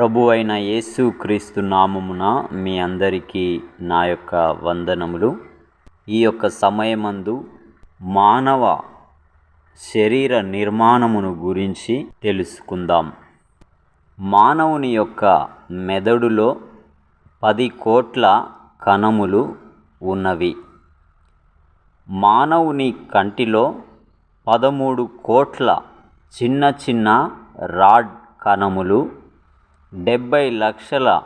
ప్రభు అయిన యేసు క్రీస్తు నామమున మీ అందరికీ నా యొక్క వందనములు. ఈ యొక్క సమయమందు మానవ శరీర నిర్మాణమును గురించి తెలుసుకుందాం. మానవుని యొక్క మెదడులో పది కోట్ల కణములు ఉన్నవి. మానవుని కంటిలో పదమూడు కోట్ల చిన్న చిన్న రాడ్ కణములు డెబ్బై లక్షల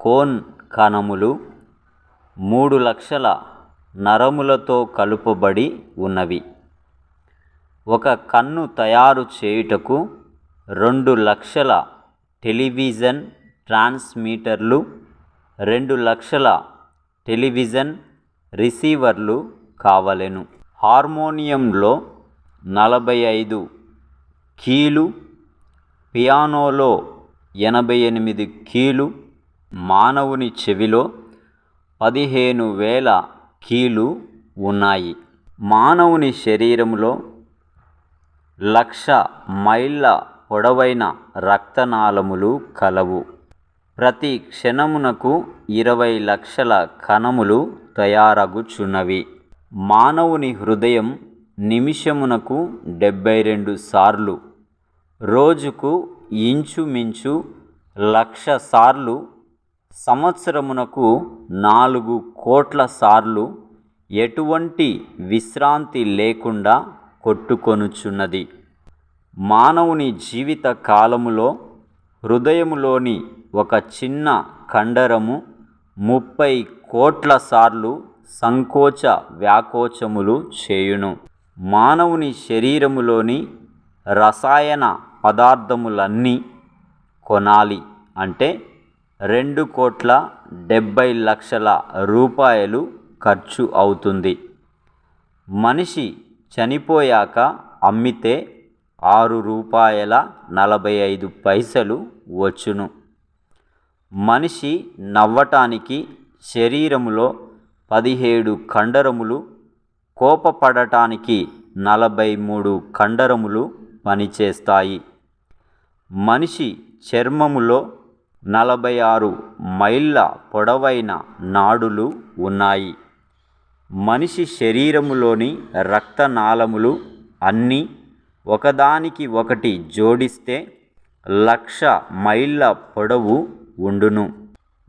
కోన్ కణములు మూడు లక్షల నరములతో కలుపబడి ఉన్నవి. ఒక కన్ను తయారు చేయుటకు రెండు లక్షల టెలివిజన్ ట్రాన్స్మీటర్లు రెండు లక్షల టెలివిజన్ రిసీవర్లు కావలెను. హార్మోనియంలో నలభై ఐదు కీలు పియానోలో ఎనభై ఎనిమిది కీలు మానవుని చెవిలో పదిహేను వేల కీలు ఉన్నాయి. మానవుని శరీరంలో లక్ష మైళ్ళ పొడవైన రక్తనాళములు కలవు. ప్రతి క్షణమునకు ఇరవై లక్షల కణములు తయారగుచున్నవి. మానవుని హృదయం నిమిషమునకు డెబ్బై రెండు సార్లు రోజుకు ఇంచుమించు లక్ష సార్లు సంవత్సరమునకు నాలుగు కోట్ల సార్లు ఎటువంటి విశ్రాంతి లేకుండా కొట్టుకొనుచున్నది. మానవుని జీవిత కాలములో హృదయములోని ఒక చిన్న కండరము ముప్పై కోట్ల సార్లు సంకోచ వ్యాకోచములు చేయును. మానవుని శరీరములోని రసాయన పదార్థములన్నీ కొనాలి అంటే రెండు కోట్ల డెబ్బై లక్షల రూపాయలు ఖర్చు అవుతుంది. మనిషి చనిపోయాక అమ్మితే ఆరు రూపాయల నలభై ఐదు పైసలు వచ్చును. మనిషి నవ్వటానికి శరీరములో పదిహేడు కండరములు కోపపడటానికి నలభై మూడు కండరములు పనిచేస్తాయి. మనిషి చర్మములో నలభై ఆరు మైళ్ళ పొడవైన నాడులు ఉన్నాయి. మనిషి శరీరములోని రక్తనాళములు అన్నీ ఒకదానికి ఒకటి జోడిస్తే లక్ష మైళ్ళ పొడవు ఉండును.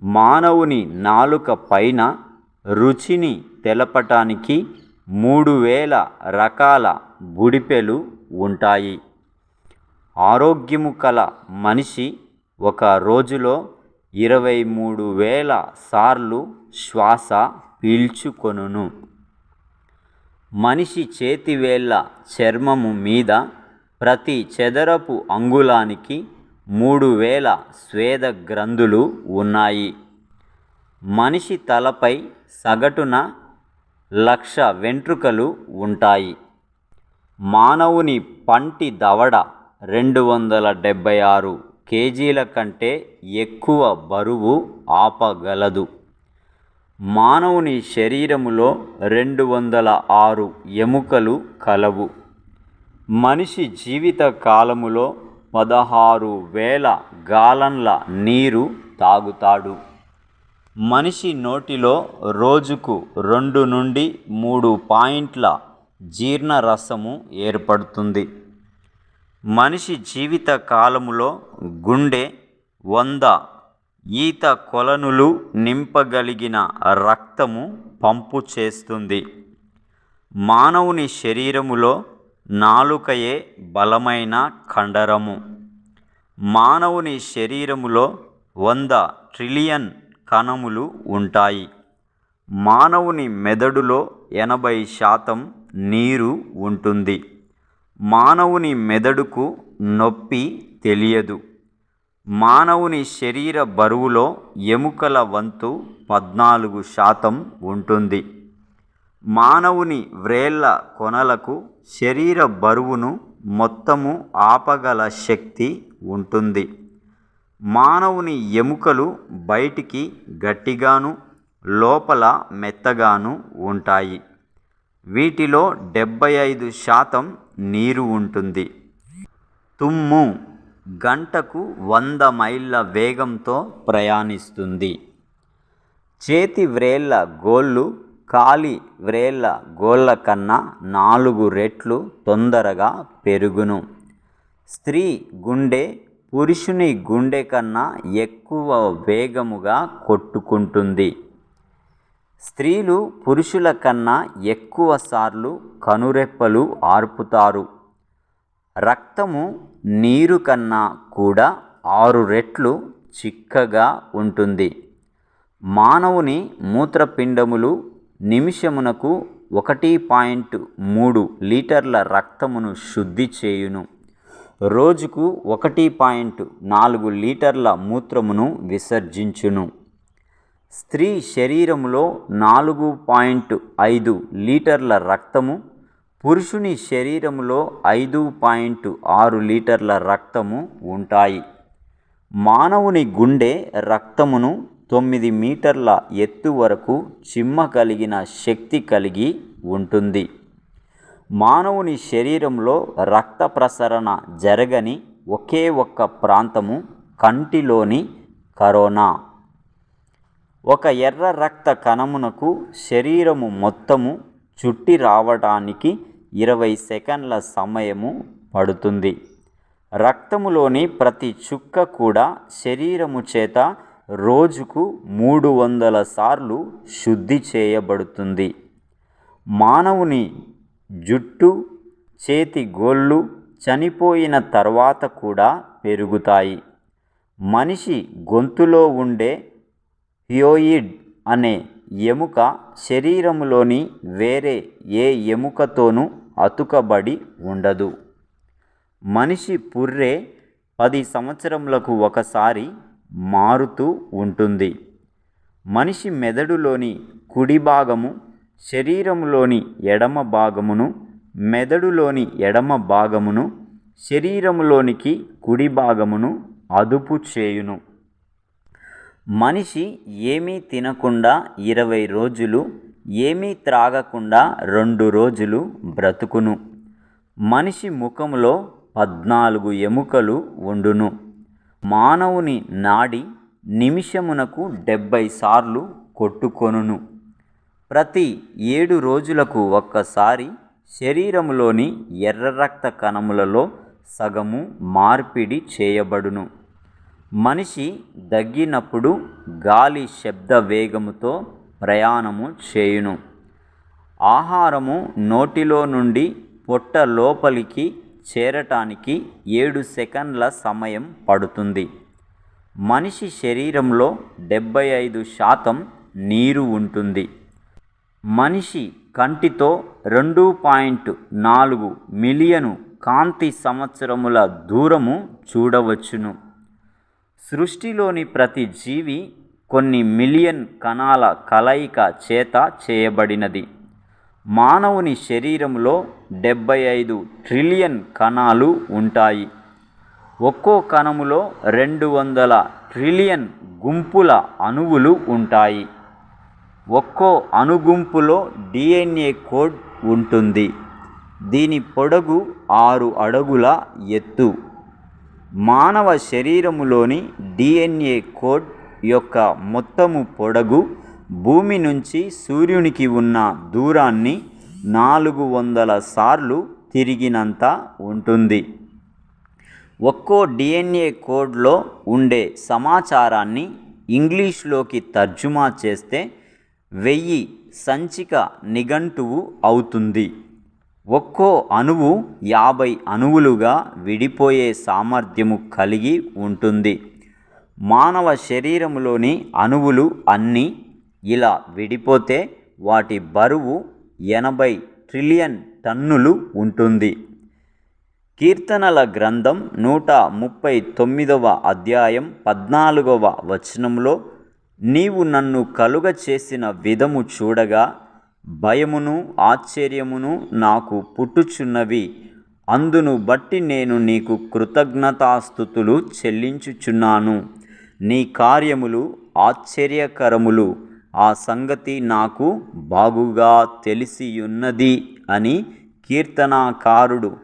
మానవుని నాలుక పైన రుచిని తెలపటానికి మూడు వేల రకాల బుడిపెలు ఉంటాయి. ఆరోగ్యము కల మనిషి ఒక రోజులో ఇరవై మూడు వేల సార్లు శ్వాస పీల్చుకొనును. మనిషి చేతివేళ్ళ చర్మము మీద ప్రతి చదరపు అంగుళానికి మూడు వేల స్వేద గ్రంథులు ఉన్నాయి. మనిషి తలపై సగటున లక్ష వెంట్రుకలు ఉంటాయి. మానవుని పంటి దవడ రెండు వందల డెబ్భై ఆరు కేజీల కంటే ఎక్కువ బరువు ఆపగలదు. మానవుని శరీరములో రెండు వందల ఆరు ఎముకలు కలవు. మనిషి జీవిత కాలములో పదహారు వేల గాలన్ల నీరు తాగుతాడు. మనిషి నోటిలో రోజుకు రెండు నుండి మూడు పాయింట్ల జీర్ణరసము ఏర్పడుతుంది. మనిషి జీవిత కాలములో గుండె వంద ఈత కొలనులు నింపగలిగిన రక్తము పంపు చేస్తుంది. మానవుని శరీరములో నాలుకయే బలమైన కండరము మానవుని శరీరములో వంద ట్రిలియన్ కణములు ఉంటాయి. మానవుని మెదడులో ఎనభై శాతం నీరు ఉంటుంది. మానవుని మెదడుకు నొప్పి తెలియదు. మానవుని శరీర బరువులో ఎముకల వంతు పద్నాలుగు శాతం ఉంటుంది. మానవుని వ్రేళ్ళ కొనలకు శరీర బరువును మొత్తము ఆపగల శక్తి ఉంటుంది. మానవుని ఎముకలు బయటికి గట్టిగాను లోపల మెత్తగాను ఉంటాయి. వీటిలో డెబ్బై ఐదు శాతం నీరు ఉంటుంది. తుమ్ము గంటకు వంద మైళ్ళ వేగంతో ప్రయాణిస్తుంది. చేతి వ్రేళ్ళ గోళ్ళు కాలి వ్రేళ్ళ గోళ్ళ కన్నా నాలుగు రెట్లు తొందరగా పెరుగును. స్త్రీ గుండె పురుషుని గుండె కన్నా ఎక్కువ వేగముగా కొట్టుకుంటుంది. స్త్రీలు పురుషుల కన్నా ఎక్కువ సార్లు కనురెప్పలు ఆర్పుతారు. రక్తము నీరు కన్నా కూడా ఆరు రెట్లు చిక్కగా ఉంటుంది. మానవుని మూత్రపిండములు నిమిషమునకు ఒకటి పాయింట్ మూడు లీటర్ల రక్తమును శుద్ధి చేయును. రోజుకు ఒకటి పాయింట్ నాలుగు లీటర్ల మూత్రమును విసర్జించును. స్త్రీ శరీరంలో నాలుగు పాయింట్ ఐదు లీటర్ల రక్తము పురుషుని శరీరంలో ఐదు పాయింట్ ఆరు లీటర్ల రక్తము ఉంటాయి. మానవుని గుండె రక్తమును తొమ్మిది మీటర్ల ఎత్తు వరకు చిమ్మ కలిగిన శక్తి కలిగి ఉంటుంది. మానవుని శరీరంలో రక్త ప్రసరణ జరగని ఒకే ఒక్క ప్రాంతము కంటిలోని కరోనా. ఒక ఎర్ర రక్త కణమునకు శరీరము మొత్తము చుట్టి రావడానికి ఇరవై సెకండ్ల సమయము పడుతుంది. రక్తములోని ప్రతి చుక్క కూడా శరీరము చేత రోజుకు మూడు వందల సార్లు శుద్ధి చేయబడుతుంది. మానవుని జుట్టు చేతి గోళ్ళు చనిపోయిన తర్వాత కూడా పెరుగుతాయి. మనిషి గొంతులో ఉండే హియోయిడ్ అనే ఎముక శరీరములోని వేరే ఏ ఎముకతోనూ అతుకబడి ఉండదు. మనిషి పుర్రె పది సంవత్సరములకు ఒకసారి మారుతూ ఉంటుంది. మనిషి మెదడులోని కుడి భాగము శరీరములోని ఎడమ భాగమును మెదడులోని ఎడమ భాగమును శరీరములోనికి కుడి భాగమును అదుపు చేయును. మనిషి ఏమీ తినకుండా ఇరవై రోజులు ఏమీ త్రాగకుండా రెండు రోజులు బ్రతుకును. మనిషి ముఖములో పద్నాలుగు ఎముకలు ఉండును. మానవుని నాడి నిమిషమునకు డెబ్భై సార్లు కొట్టుకొనును. ప్రతి ఏడు రోజులకు ఒక్కసారి శరీరములోని ఎర్ర రక్త కణములలో సగము మార్పిడి చేయబడును. మనిషి దగ్గినప్పుడు గాలి శబ్ద వేగముతో ప్రయాణము చేయును. ఆహారము నోటిలో నుండి పొట్ట లోపలికి చేరటానికి ఏడు సెకండ్ల సమయం పడుతుంది. మనిషి శరీరంలో డెబ్బై ఐదు శాతం నీరు ఉంటుంది. మనిషి కంటితో రెండు పాయింట్ నాలుగు మిలియను కాంతి సంవత్సరముల దూరము చూడవచ్చును. సృష్టిలోని ప్రతి జీవి కొన్ని మిలియన్ కణాల కలయిక చేత చేయబడినది. మానవుని శరీరంలో డెబ్బై ఐదు ట్రిలియన్ కణాలు ఉంటాయి. ఒక్కో కణములో రెండు వందల ట్రిలియన్ గుంపుల అణువులు ఉంటాయి. ఒక్కో అణుగుంపులో డిఎన్ఏ కోడ్ ఉంటుంది. దీని పొడగు ఆరు అడుగుల ఎత్తు. మానవ శరీరములోని డిఎన్ఏ కోడ్ యొక్క మొత్తము పొడగు భూమి నుంచి సూర్యునికి ఉన్న దూరాన్ని నాలుగు వందల సార్లు తిరిగినంత ఉంటుంది. ఒక్కో డిఎన్ఏ కోడ్లో ఉండే సమాచారాన్ని ఇంగ్లీష్లోకి తర్జుమా చేస్తే వెయ్యి సంచిక నిఘంటువు అవుతుంది. ఒక్కో అణువు యాభై అణువులుగా విడిపోయే సామర్థ్యము కలిగి ఉంటుంది. మానవ శరీరంలోని అణువులు అన్నీ ఇలా విడిపోతే వాటి బరువు ఎనభై ట్రిలియన్ టన్నులు ఉంటుంది. కీర్తనల గ్రంథం నూట ముప్పై తొమ్మిదవ అధ్యాయం పద్నాలుగవ వచనంలో నీవు నన్ను కలుగ చేసిన విధము చూడగా భయమును ఆశ్చర్యమును నాకు పుట్టుచున్నవి. అందును బట్టి నేను నీకు కృతజ్ఞతాస్థుతులు చెల్లించుచున్నాను. నీ కార్యములు ఆశ్చర్యకరములు. ఆ సంగతి నాకు బాగుగా తెలిసియున్నది అని కీర్తనాకారుడు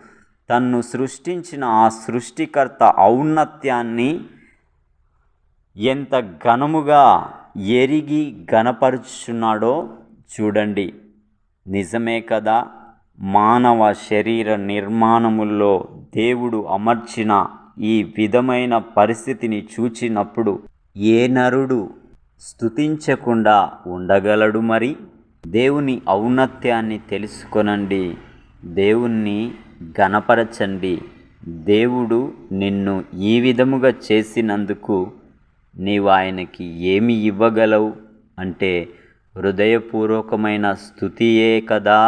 తన్ను సృష్టించిన ఆ సృష్టికర్త ఔన్నత్యాన్ని ఎంత ఘనముగా ఎరిగి గనపరుచున్నాడో చూడండి. నిజమే కదా మానవ శరీర నిర్మాణముల్లో దేవుడు అమర్చిన ఈ విధమైన పరిస్థితిని చూచినప్పుడు ఏ నరుడు స్తుతించకుండా ఉండగలడు మరి? దేవుని ఔన్నత్యాన్ని తెలుసుకొనండి. దేవుణ్ణి గణపరచండి దేవుడు నిన్ను ఈ విధముగా చేసినందుకు నీవు ఆయనకి ఏమి ఇవ్వగలవు? అంటే హృదయపూర్వకమైన స్థుతియే కదా?